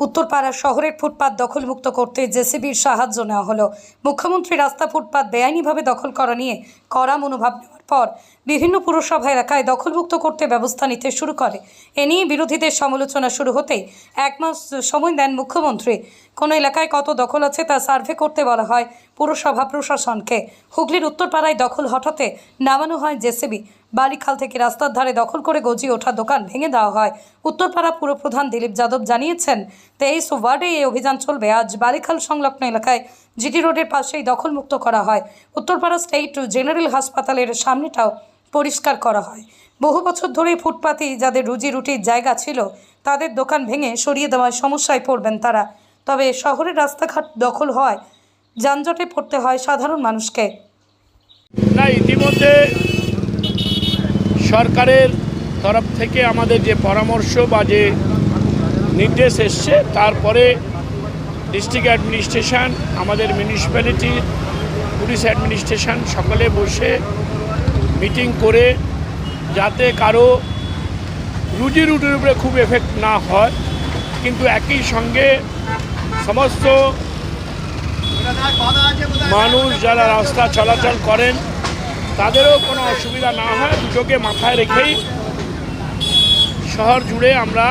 উত্তরপাড়া শহরের ফুটপাত দখলমুক্ত করতে জেসিবির সাহায্য নেওয়া হলো। মুখ্যমন্ত্রী রাস্তা ফুটপাত বেআইনিভাবে দখল করা নিয়ে কড়া মনোভাব পর বিভিন্ন পুরসভা এলাকায় দখলমুক্ত করতে ব্যবস্থা নিতে শুরু করে। এ নিয়ে বিরোধীদের সমালোচনা শুরু হতেই এক মাস সময় দেন মুখ্যমন্ত্রী। কোনো এলাকায় কত দখল আছে তা সার্ভে করতে বলা হয় পুরসভা প্রশাসনকে। হুগলির উত্তরপাড়ায় দখল হঠাতে নামানো হয় জেসিবি। বালিখাল থেকে রাস্তার ধারে দখল করে গজিয়ে ওঠা দোকান ভেঙে দেওয়া হয়। উত্তরপাড়া পুরপ্রধান দিলীপ যাদব জানিয়েছেন, তেইশ ওয়ার্ডে এই অভিযান চলবে। আজ বালিখাল সংলগ্ন এলাকায় জিটি রোডের পাশেই দখলমুক্ত করা হয়। উত্তরপাড়া স্টেট জেনারেল হাসপাতালের সামনেটাও পরিষ্কার করা হয়। বহু বছর ধরে ফুটপাতেই যাদের রুজি রুটির জায়গা ছিল, তাদের দোকান ভেঙে সরিয়ে দেওয়ার সমস্যায় পড়বেন তারা। তবে শহরের রাস্তাঘাট দখল হয় যানজটে পড়তে হয় সাধারণ মানুষকে। না, ইতিমধ্যে সরকারের তরফ থেকে আমাদের যে পরামর্শ বা যে নির্দেশ এসছে, তারপরে ডিস্ট্রিক্ট অ্যাডমিনিস্ট্রেশন, আমাদের মিউনিসিপ্যালিটি, পুলিশ অ্যাডমিনিস্ট্রেশন সকলে বসে মিটিং করে যাতে কারও রুজি রুটির উপরে খুব এফেক্ট না হয়। কিন্তু একই সঙ্গে সমস্ত মানুষ যারা রাস্তা চলাচল করেন তাদেরও কোনো অসুবিধা না হয়, দুটোকে মাথায় রেখেই শহর জুড়ে আমরা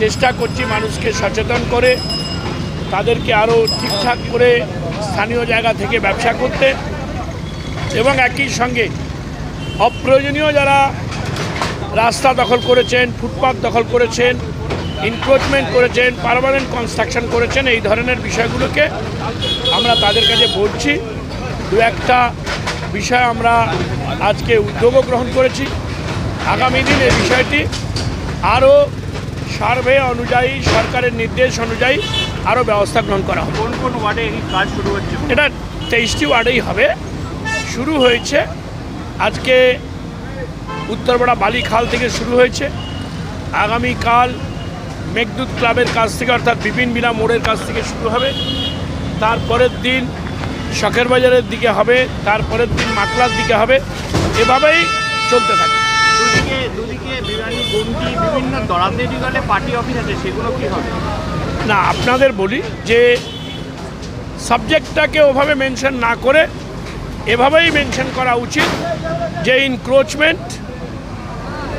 চেষ্টা করছি মানুষকে সচেতন করে, তাদেরকে আরও ঠিকঠাক করে স্থানীয় জায়গা থেকে ব্যবসা করতে এবং একই সঙ্গে অপ্রয়োজনীয় যারা রাস্তা দখল করেছেন, ফুটপাত দখল করেছেন ইনক্রোচমেন্ট করেছেন পারমানেন্ট কনস্ট্রাকশন করেছেন, এই ধরনের বিষয়গুলোকে আমরা তাদের কাছে বলছি। দু একটা বিষয় আমরা আজকে উদ্যোগও গ্রহণ করেছি। আগামী দিন এই বিষয়টি আরও সার্ভে অনুযায়ী সরকারের নির্দেশ অনুযায়ী আরও ব্যবস্থা গ্রহণ করা হবে। কোন কোন ওয়ার্ডে এই কাজ শুরু হচ্ছে? এটা তেইশটি ওয়ার্ডেই হবে। শুরু হয়েছে আজকে উত্তরপাড়া বালিখাল থেকে শুরু হয়েছে। আগামীকাল মেঘদূত ক্লাবের কাছ থেকে অর্থাৎ বিপিন বিনা মোড়ের কাছ থেকে শুরু হবে। তারপরের দিন শখের বাজারের দিকে হবে তারপরের দিন মাকলার দিকে হবে। এভাবেই চলতে থাকে। দুদিকে দুদিকে বিরিয়ানি বিভিন্ন দরাদের পার্টি অফিস আছে সেগুলো কি হবে? না আপনাদের বলি যে সাবজেক্টটাকে ওভাবে মেনশন না করে এভাবেই মেনশন করা উচিত যে encroachment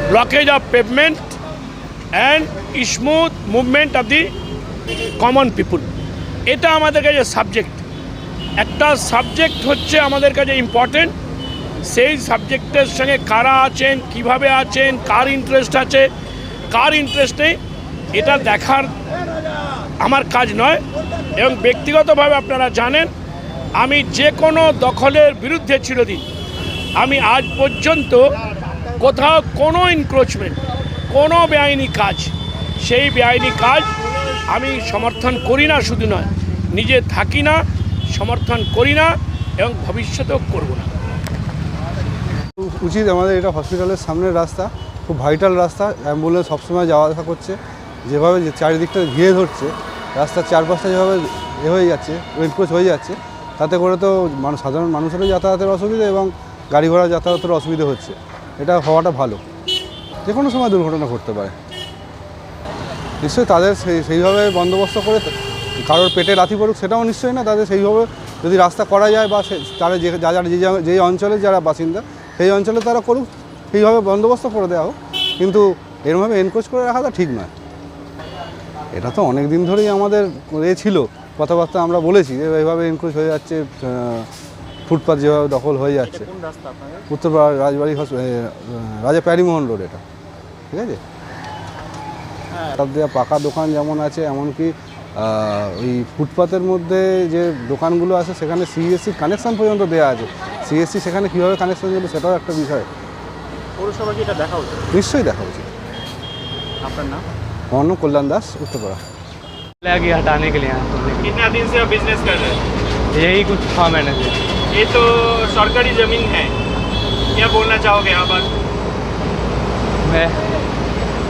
blockage of pavement and smooth movement of the common people এটা আমাদের কাছে সাবজেক্ট একটা সাবজেক্ট হচ্ছে আমাদের কাছে ইম্পর্টেন্ট সেই সাবজেক্টের সঙ্গে কারা আছেন, কীভাবে আছেন, কার ইন্টারেস্ট আছে, কার ইন্টারেস্ট নেই, এটা দেখার আমার কাজ নয়। এবং ব্যক্তিগতভাবে আপনারা জানেন, আমি যে কোনো দখলের বিরুদ্ধে চিরদিন, আমি আজ পর্যন্ত কোথাও কোনো ইনক্রোচমেন্ট কোনো বেআইনি কাজ, সেই বেআইনি কাজ আমি সমর্থন করি না, শুধু নয়, নিজে থাকি না সমর্থন করি না এবং ভবিষ্যতেও করব না। উচিত আমাদের এটা হসপিটালের সামনের রাস্তা, খুব ভাইটাল রাস্তা অ্যাম্বুলেন্স সবসময় যাওয়া আসা করছে। যেভাবে চারিদিকটা ঘিরে ধরছে, রাস্তার চারপাশটা যেভাবে এ হয়ে যাচ্ছে এনক্রোচ হয়ে যাচ্ছে, তাতে করে তো মানুষ, সাধারণ মানুষেরও যাতায়াতের অসুবিধা এবং গাড়ি ঘোড়া যাতায়াতের অসুবিধা হচ্ছে। এটা হওয়াটা ভালো। যে কোনো সময় দুর্ঘটনা ঘটতে পারে। নিশ্চয়ই তাদের সেই, সেইভাবে বন্দোবস্ত করে কারোর পেটে লাথি পড়ুক সেটাও নিশ্চয়ই না তাদের সেইভাবে যদি রাস্তা করা যায় বা সে- তারা যে যা যারা যে যা- অঞ্চলে যারা বাসিন্দা সেই অঞ্চলে তারা করুক সেইভাবে বন্দোবস্ত করে দেওয়া হোক। কিন্তু এরমভাবে এনক্রোচ করে রাখাটা ঠিক নয়। এটা তো অনেক দিন ধরেই আমাদের এ ছিল কথাবার্তা আমরা বলেছি যে এইভাবে এনক্রোচ হয়ে যাচ্ছে ফুটপাথ যেভাবে দখল হয়ে যাচ্ছে। উত্তরপাড়া রাজবাড়ি হস- রাজা প্যারিমোহন রোড এটা ঠিক আছে? তার দেওয়া পাকা দোকান যেমন আছে এমনকি ওই ফুটপাতের মধ্যে যে দোকানগুলো আছে সেখানে সিএসসি কানেকশন পর্যন্ত দেওয়া আছে সিএসসি সেখানে কীভাবে কানেকশন দিল সেটাও একটা বিষয় পৌরসভা কি এটা দেখা উচিত নিশ্চয়ই দেখা উচিত আপনার নাম আমার নাম কল্যাণ দাস উত্তরপাড়া लगी हटाने के लिए यहाँ तुमने कितना दिन से आप बिजनेस कर रहे हैं यही कुछ छः महीने से ये तो सरकारी जमीन है क्या बोलना चाहोगे यहाँ पर मैं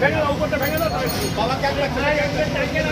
ভেঙে দাও, উপরটা ভেঙে দাও, একটা ভেঙে